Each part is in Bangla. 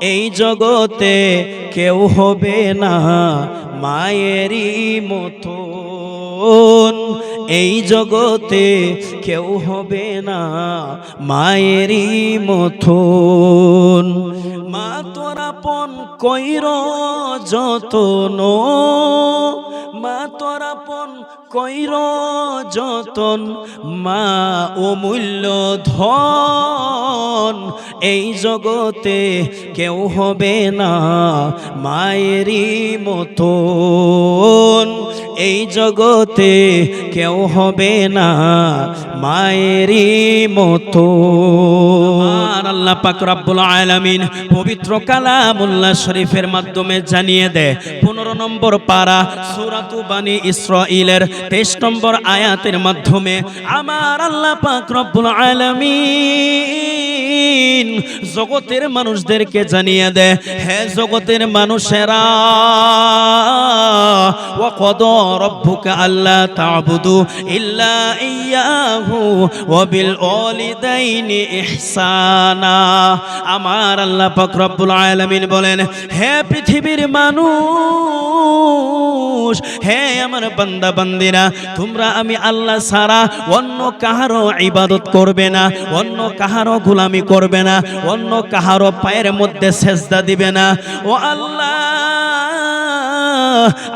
এই জগতে কেউ হবে না মায়েরই মতন। এই জগতে কেউ হবে না মায়েরই মতন। মা তোরা পন কইর যতন। মা তোরাপন কইর যতন, মা অমূল্য ধন। এই জগতে কেউ হবে না মায়েরই মতন। এই জগতে কেউ হবে না মায়েরই মতো আর আল্লাহ পাক রব্বুল আলামিন পবিত্র কালামুল্লাহ শরীফের মাধ্যমে জানিয়ে দেয় পনেরো নম্বর পারা সুরাতু বানি ইসরাইলের তেইশ নম্বর আয়াতের মাধ্যমে আমার আল্লাহ পাক রব্বুল আলামিন জগতের মানুষদেরকে জানিয়ে দেয় হে জগতের মানুষেরা وقضى ربك ألا تعبدوا إلا إياه وبالوالدين إحسانا আমার আল্লাহ পাক রব্বুল আলামিন বলেন, হে পৃথিবীর মানুষ, হে আমার বান্দা বান্দিরা তোমরা আমি আল্লাহ সারা অন্য কাহারও ইবাদত করবে না, অন্য কাহারও গোলামি করবে না, অন্য কাহারও পায়ের মধ্যে সেজদা দিবে না। ও আল্লাহ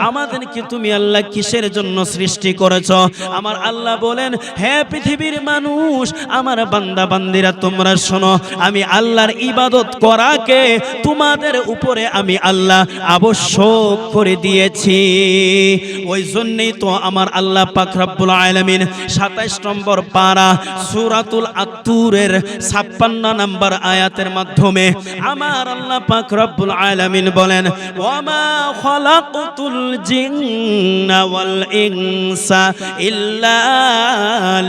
আমাদেরকে তুমি আল্লাহ কিসের জন্য সৃষ্টি করেছ? আমার আল্লাহ বলেন, হে পৃথিবীর মানুষ, আমার বান্দা বান্দিরা, তোমরা শোনো, আমি আল্লাহর ইবাদত করাকে তোমাদের উপরে আমি আল্লাহ আবশ্যক করে দিয়েছি। ওই জন্যই তো আমার আল্লাহ পাক রব্বুল আলামিন 27 নম্বর পারা সুরাতুল আত্তুরের 56 নম্বর আয়াতের মাধ্যমে আমার আল্লাহ পাক রব্বুল আলামিন বলেন ওয়ামা খালাকতুল জিন্না ওয়াল ইনসা ইল্লা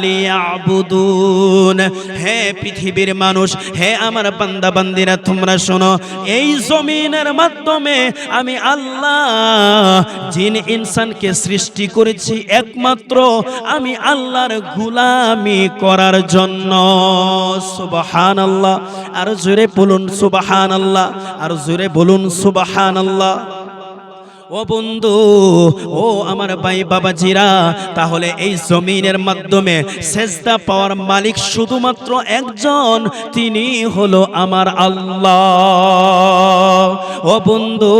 লিয়াবুদুন। হে পৃথিবীর মানুষ, হে আমার বান্দা বান্দিরা তোমরা শোনো, এই জমিনের মাধ্যমে আমি আল্লাহ, জিন ইনসানকে সৃষ্টি করেছি একমাত্র, আমি আল্লাহর গুলামি করার জন্য। সুবাহান আল্লাহ আর জোরে বলুন সুবাহান আল্লাহ আর জোরে বলুন সুবাহান আল্লাহ ও বন্ধু, ও আমার ভাই বাবাজিরা, তাহলে এই জমিনের মাধ্যমে সেজদা পাওয়ার মালিক শুধুমাত্র একজন, তিনি হলো আমার আল্লাহ। ও বন্ধু,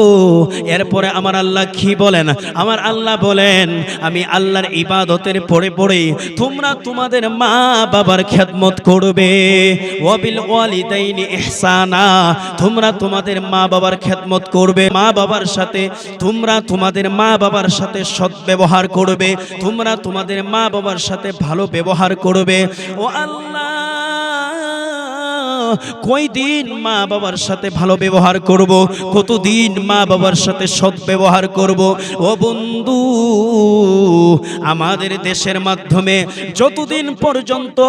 এরপরে আমার আল্লাহ কি বলেন? আমার আল্লাহ বলেন, আমি আল্লাহর ইবাদতের পরে পরে তোমরা তোমাদের মা বাবার খেদমত করবে। ওয়াবিল ওয়ালিদাইনি ইহসানা, তোমরা তোমাদের মা বাবার খেদমত করবে। মা বাবার সাথে তোমরা তোমাদের মা বাবার সাথে সৎ ব্যবহার করবে, তোমরা তোমাদের মা বাবার সাথে ভালো ব্যবহার করবে। ও আল্লাহ! কই দিন মা বাবার সাথে ভালো ব্যবহার করব? কতদিন মা বাবার সাথে সৎ ব্যবহার করব? ও বন্ধু, আমাদের দেশের মাধ্যমে যতদিন পর্যন্ত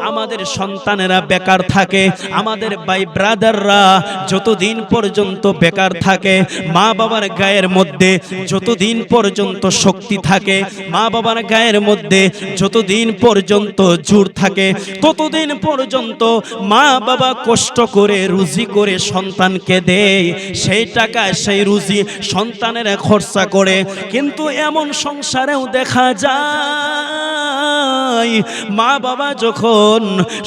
আমাদের সন্তানেরা বেকার থাকে, আমাদের ভাই ব্রাদাররা যতদিন পর্যন্ত বেকার থাকে, মা বাবার গায়ের মধ্যে যতদিন পর্যন্ত শক্তি থাকে, মা বাবার গায়ের মধ্যে যতদিন পর্যন্ত জোর থাকে, ততদিন পর্যন্ত মা বাবা কষ্ট করে, রুজি করে সন্তানকে দেয়, সেই টাকা সেই রুজি সন্তানের খরচা করে। কিন্তু এমন সংসারেও দেখা যায় মা বাবা যখন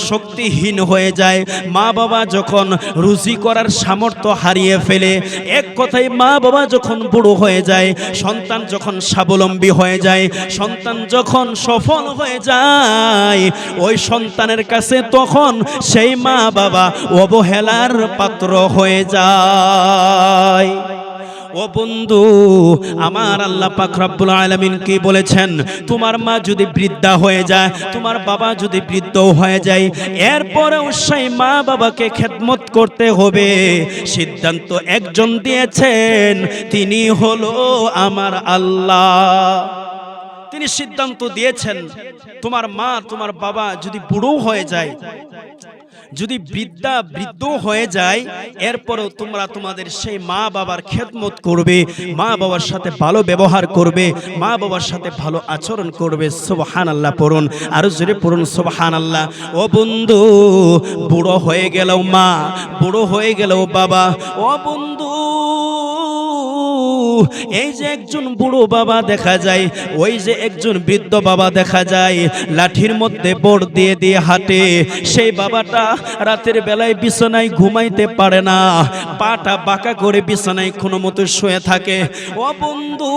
শক্তিহীন হয়ে যায়, মা বাবা যখন রুজি করার সামর্থ্য হারিয়ে ফেলে, এক কথায় মা বাবা যখন বুড়ো হয়ে যায়, সন্তান যখন স্বাবলম্বী হয়ে যায়, সন্তান যখন সফল হয়ে যায়, ওই সন্তানের কাছে তখন সেই মা বাবা অবহেলার পাত্র হয়ে যায়। ও বন্ধু, আমার আল্লাহ পাক রব্বুল আলামিন কি বলেছেন? তোমার মা যদি বৃদ্ধা হয়ে যায়, তোমার বাবা যদি বৃদ্ধ হয়ে যায়, এরপরেও সেই মা বাবাকে খেদমত করতে হবে। সিদ্ধান্ত একজন দিয়েছেন, তিনি হলো আমার আল্লাহ। তিনি সিদ্ধান্ত দিয়েছেন, তোমার মা, তোমার বাবা যদি বুড়ো হয়ে যায়, যদি বৃদ্ধা বৃদ্ধ হয়ে যায়, এরপরেও তোমরা তোমাদের সেই মা বাবার খেদমত করবে, মা বাবার সাথে ভালো ব্যবহার করবে, মা বাবার সাথে ভালো আচরণ করবে। সুবহান আল্লাহ পড়ুন, আরও জোরে পড়ুন সুবহান আল্লাহ ও বন্ধু, বুড়ো হয়ে গেল মা, বুড়ো হয়ে গেল বাবা। ও বন্ধু এই যে একজন বুড়ো বাবা দেখা যায়, ওই যে একজন বৃদ্ধ বাবা দেখা যায়, লাঠির মধ্যে বোর্ড দিয়ে দিয়ে হাঁটে। সেই বাবাটা রাতের বেলায় বিছানায় ঘুমাইতে পারে না। পাটা বাঁকা করে বিছানায় কোনো মতো শুয়ে থাকে। ও বন্ধু,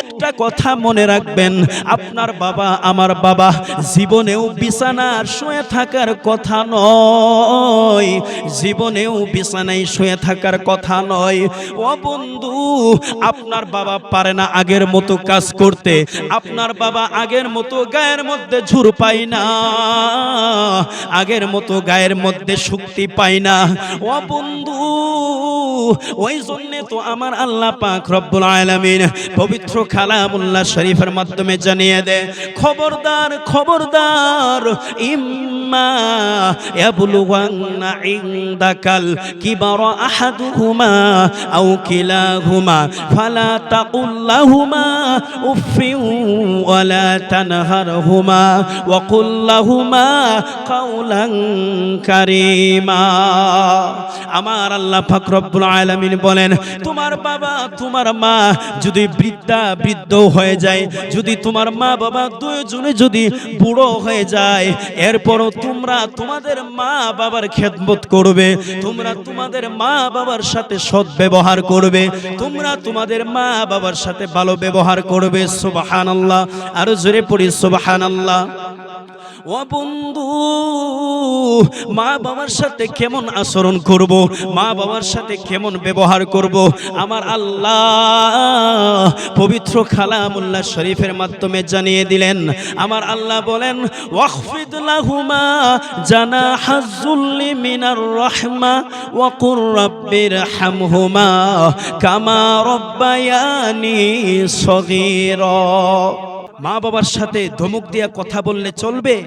একটা কথা মনে রাখবেন, আপনার বাবা আমার বাবা জীবনেও বিছানার শুয়ে থাকার কথা নয়। জীবনেও বিছানায় শুয়ে থাকার কথা নয়। ও বন্ধু, আপনার বাবা পারে না আগের মতো কাজ করতে। আপনার বাবা আগের মতো গায়ের মধ্যে ঝুর পায় না। আগের মতো গায়ের মধ্যে শক্তি পায় না। ও বন্ধু, ওই জন্যে তো আমার আল্লাহ পাক রব্বুল আলামিন পবিত্র কালামুল্লাহ শরীফের মাধ্যমে জানিয়ে দেয়, খবরদার খবরদার ইম্মা ইয়াবলুগান্না ইনদাকাল কিবারা আহাদুহুমা আও কিলাহুমা ফালা তাকুল লাহুমা উফিন ওয়ালা তানহারহুমা ওয়া কুল লাহুমা আমার আল্লাহ পাক রব্বুল আলামিন বলেন, তোমার বাবা, তোমার মা যদি বৃদ্ধা, বৃদ্ধ হয়ে যায়, যদি তোমার মা বাবা দুজনে যদি বুড়ো হয়ে যায়, এরপরও তোমরা তোমাদের মা বাবার খেদমত করবে, তোমরা তোমাদের মা বাবার সাথে সৎ ব্যবহার করবে, তোমরা তোমাদের মা বাবার সাথে ভালো ব্যবহার করবে, সুবহানাল্লাহ। আরও জোরে পড়ি, সুবহানাল্লাহ। ও বন্ধু, মা বাবার সাথে কেমন আচরণ করব? মা বাবার সাথে কেমন ব্যবহার করব? আমার আল্লাহ পবিত্র খালামুল্লাহ শরীফের মাধ্যমে জানিয়ে দিলেন, আমার আল্লাহ বলেন, ওয়াখফিদ লাহুমা জানা হাজুল্লি মিনার রহমা ওয়াকুর রব্বির হামহুমা কামা রব্বায়ানি সগীরা। মা বাবার সাথে ধমক দিয়ে কথা বললে চলবে?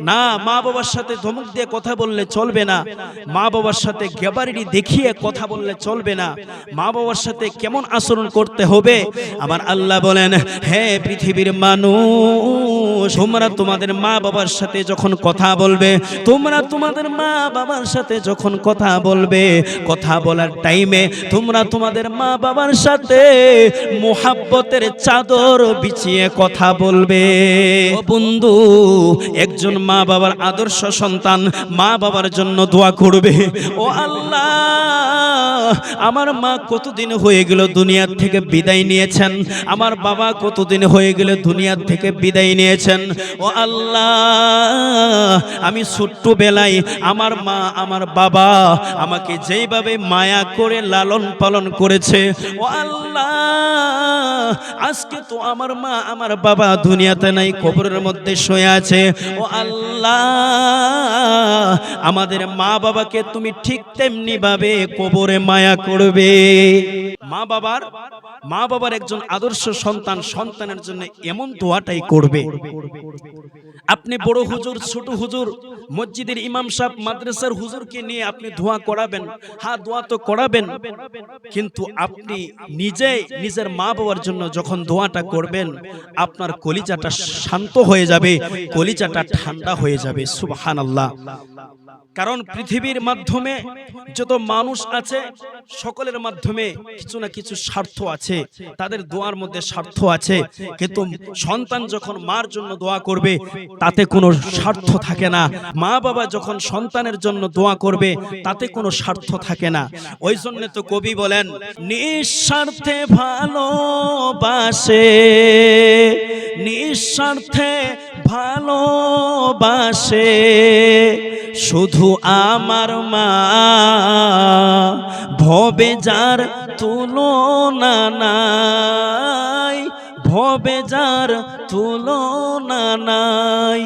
না, মা বাবার সাথে ধমক দিয়ে কথা বললে চলবে না। মা বাবার সাথে গেবারিটি দেখিয়ে কথা বললে চলবে না। মা বাবার সাথে কেমন আচরণ করতে হবে? আমার আল্লাহ বলেন, হে পৃথিবীর মানুষ, তোমরা তোমাদের মা বাবার সাথে যখন কথা বলবে, তোমরা তোমাদের মা বাবার সাথে যখন কথা বলবে, কথা বলার টাইমে তোমরা তোমাদের মা বাবার সাথে মোহাব্বতের চাদর বিছিয়ে কথা বলবে বন্ধু একজন মা বাবার আদর্শ সন্তান মা বাবার জন্য দোয়া করবে। ও আল্লাহ আমার মা কতদিন হয়ে গেল দুনিয়ার থেকে বিদায় নিয়েছেন? আমার বাবা কতদিন হয়ে গেল দুনিয়ার থেকে বিদায় নিয়েছেন? ও আল্লাহ, আমি ছোট্ট বেলায় আমার মা, আমার বাবা আমাকে যেইভাবে মায়া করে লালন পালন করেছে। ও আল্লাহ, আজকে তো আমার মা, আমার বাবা দুনিয়াতে নাই, কবরের মধ্যে শুয়ে আছে। ও আল্লাহ আমাদের মা বাবাকে তুমি ঠিক তেমনি ভাবে কবরে মায়া করবে। মা বাবার মা বাবার একজন আদর্শ সন্তান সন্তানের জন্য এমন দোয়াটাই করবে। আপনি বড় হুজুর, ছোট হুজুর, মসজিদের ইমাম সাহেব, মাদ্রাসার হুজুরকে নিয়ে আপনি ধোয়া করাবেন। হা, দোয়া তো করাবেন। কিন্তু আপনি নিজে নিজের মা বাবার জন্য যখন দোয়াটা করবেন, আপনার কলিজাটা শান্ত হয়ে যাবে, কলিজাটা ঠান্ডা হয়ে যাবে। সুবাহান আল্লাহ কারণ পৃথিবীর মাধ্যমে যত মানুষ আছে সকলের মাধ্যমে কিছু না কিছু স্বার্থ আছে। তাদের দোয়ার মধ্যে স্বার্থ আছে। কিন্তু সন্তান যখন মার জন্য দোয়া করবে তাতে কোনো স্বার্থ থাকে না। মা বাবা যখন সন্তানের জন্য দোয়া করবে তাতে কোনো স্বার্থ থাকে না। ওই জন্য তো কবি বলেন নিঃস্বার্থে ভালোবাসে নিঃস্বার্থে ভালোবাসে, শুধু আমার মা। ভবে যার তুলনা নাই, ভবে যার তুলনা নাই।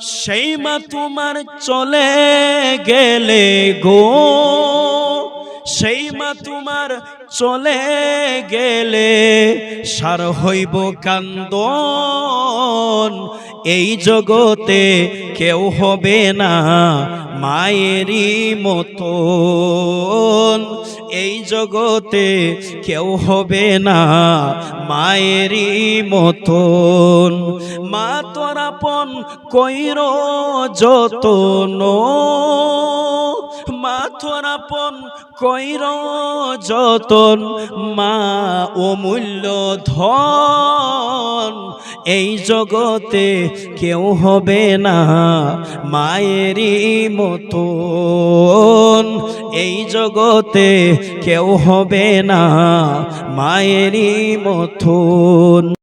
সেই মা তোমার চলে গেলে গো। সেই মা তোমার চলে গেলে সার হইব কান্দন। এই জগতে কেউ হবে না মায়েরই মতন। এই জগতে কেউ হবে না মায়েরই মতন। মা তোরাপন কইর যতন। মা তোরাপন কইর যতন, মা অমূল্য ধন। এই জগতে কেউ হবে না মায়েরই মতন। এই জগতে কেউ হবে না মায়েরই মতন।